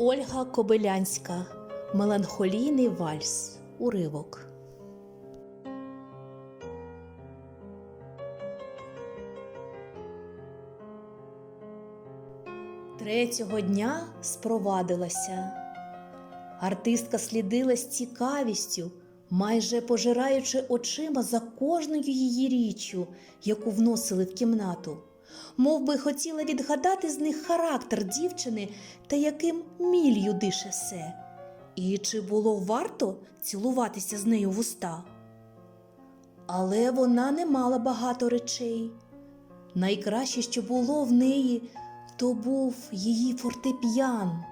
Ольга Кобилянська. Меланхолійний вальс. Уривок. Третього дня спровадилася. Артистка слідила з цікавістю, майже пожираючи очима за кожною її річчю, яку вносили в кімнату, мов би хотіла відгадати з них характер дівчини та яким мілью дише все. І чи було варто цілуватися з нею в уста? Але вона не мала багато речей. Найкраще, що було в неї, то був її фортепіан.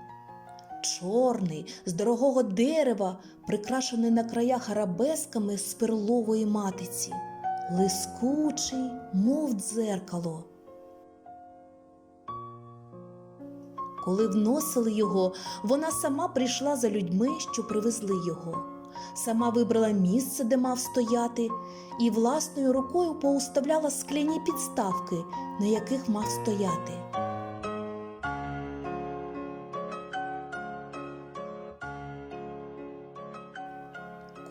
Чорний, з дорогого дерева, прикрашений на краях арабесками з перлової матиці, лискучий, мов дзеркало. Коли вносили його, вона сама прийшла за людьми, що привезли його. Сама вибрала місце, де мав стояти, і власною рукою поуставляла скляні підставки, на яких мав стояти.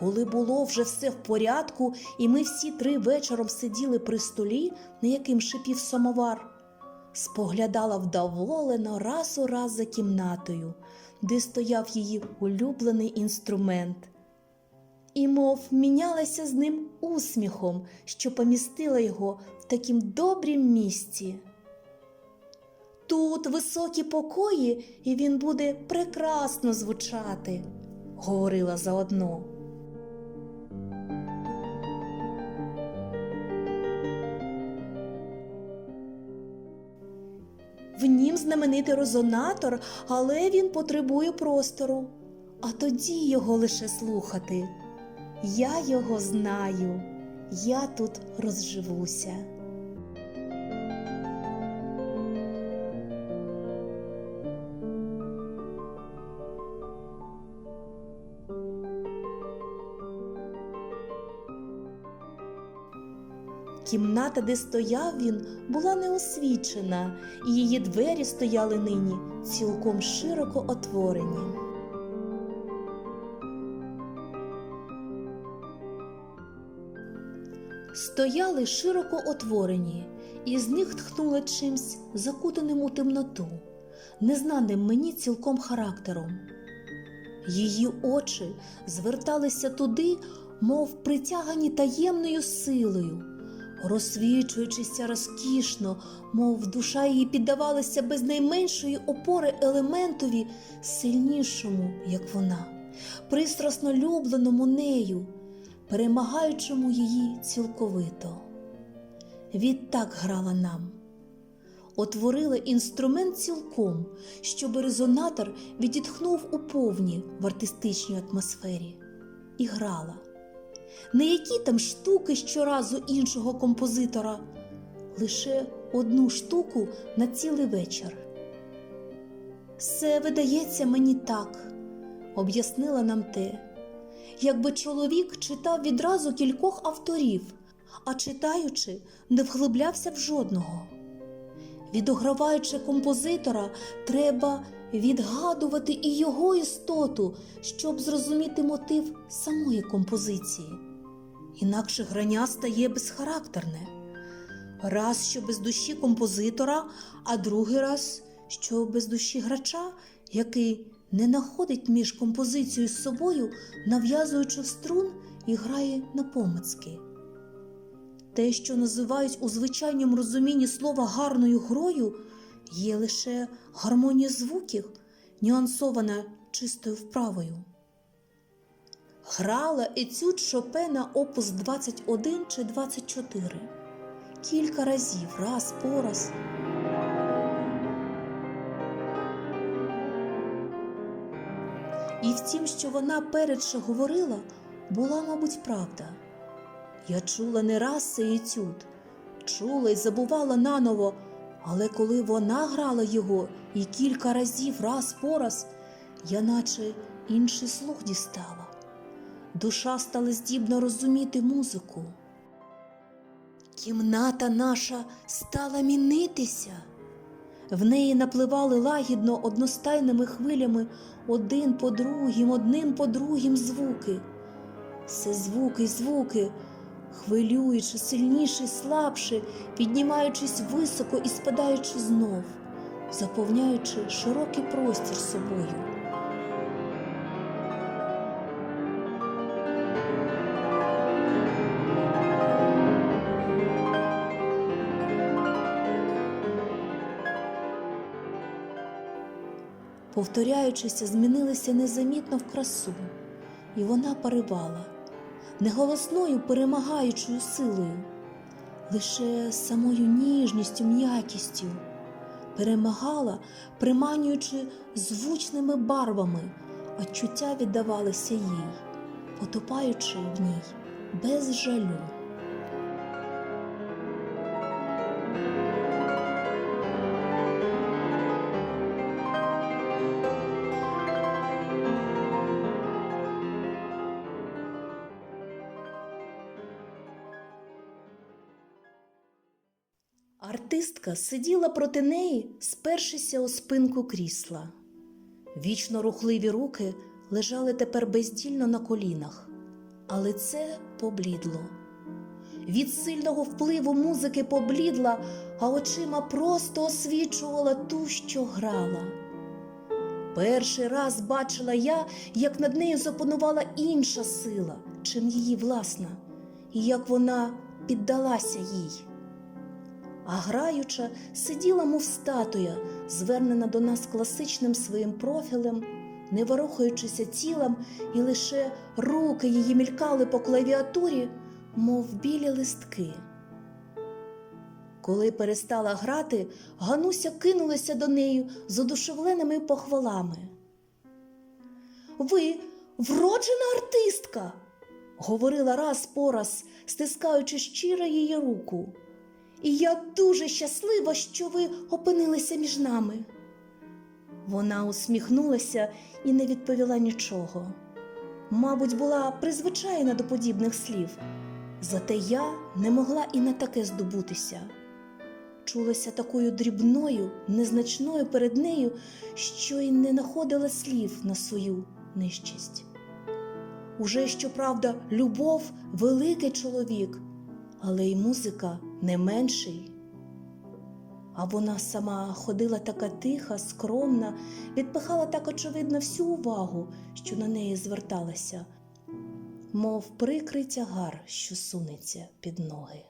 Коли було вже все в порядку, і ми всі три вечором сиділи при столі, на яким шипів самовар, споглядала вдоволено раз у раз за кімнатою, де стояв її улюблений інструмент, і мов мінялася з ним усміхом, що помістила його в такім добрім місці. Тут високі покої, і він буде прекрасно звучати, говорила заодно. В нім знаменитий резонатор, але він потребує простору. А тоді його лише слухати. Я його знаю, я тут розживуся. Кімната, де стояв він, була неосвічена, і її двері стояли нині цілком широко отворені. Стояли широко отворені, і з них тхнуло чимсь закутаним у темноту, незнаним мені цілком характером. Її очі зверталися туди, мов притягані таємною силою, розсвічуючися розкішно, мов душа її піддавалася без найменшої опори елементові, сильнішому, як вона, пристрасно любленому нею, перемагаючому її цілковито. Відтак грала нам. Отворила інструмент цілком, щоб резонатор відітхнув у повні в артистичній атмосфері, і грала. Не які там штуки щоразу іншого композитора, лише одну штуку на цілий вечір. Все видається мені так, об'яснила нам те, якби чоловік читав відразу кількох авторів, а читаючи, не вглиблявся в жодного. Відограваючи композитора, треба відгадувати і його істоту, щоб зрозуміти мотив самої композиції. Інакше грання стає безхарактерне. Раз, що без душі композитора, а другий раз, що без душі грача, який не находить між композицією з собою, нав'язуючи струн і грає на помицьки. Те, що називають у звичайному розумінні слова гарною грою, є лише гармонія звуків, нюансована чистою вправою. Грала етюд Шопена опус 21 чи 24 кілька разів, раз по раз. І в тім, що вона передше говорила, була, мабуть, правда. Я чула не раз цей етюд, чула й забувала наново, але коли вона грала його і кілька разів раз по раз, я наче інший слух дістала. Душа стала здібна розуміти музику. Кімната наша стала мінитися. В неї напливали лагідно одностайними хвилями один по другім, одним по другім звуки. Все звуки, звуки, хвилюючи, сильніше, й слабше, піднімаючись високо і спадаючи знов, заповняючи широкий простір собою. повторяючися, змінилися незамітно в красу, і вона паривала, не голосною перемагаючою силою, лише самою ніжністю, м'якістю, перемагала, приманюючи звучними барвами, а чуття віддавалися їй, потопаючи в ній без жалю. Артистка сиділа проти неї, спершися у спинку крісла. Вічно рухливі руки лежали тепер бездільно на колінах, а лице поблідло. Від сильного впливу музики поблідла, а очима просто освічувала ту, що грала. Перший раз бачила я, як над нею запанувала інша сила, чим її власна, і як вона піддалася їй а граюча сиділа, мов статуя, звернена до нас класичним своїм профілем, не ворухаючися тілом, і лише руки її мількали по клавіатурі, мов білі листки. Коли перестала грати, Гануся кинулася до неї з одушевленими похвалами. Ви вроджена артистка, говорила раз по раз, стискаючи щиро її руку. І я дуже щаслива, що ви опинилися між нами. Вона усміхнулася і не відповіла нічого. Мабуть, була призвичайна до подібних слів, зате я не могла і на таке здобутися. Чулася такою дрібною, незначною перед нею, що й не находила слів на свою нижчість. Уже, щоправда, любов великий чоловік, але й музика не менший. А вона сама ходила така тиха, скромна, відпихала так очевидно всю увагу, що на неї зверталася, мов прикрий тягар, що сунеться під ноги.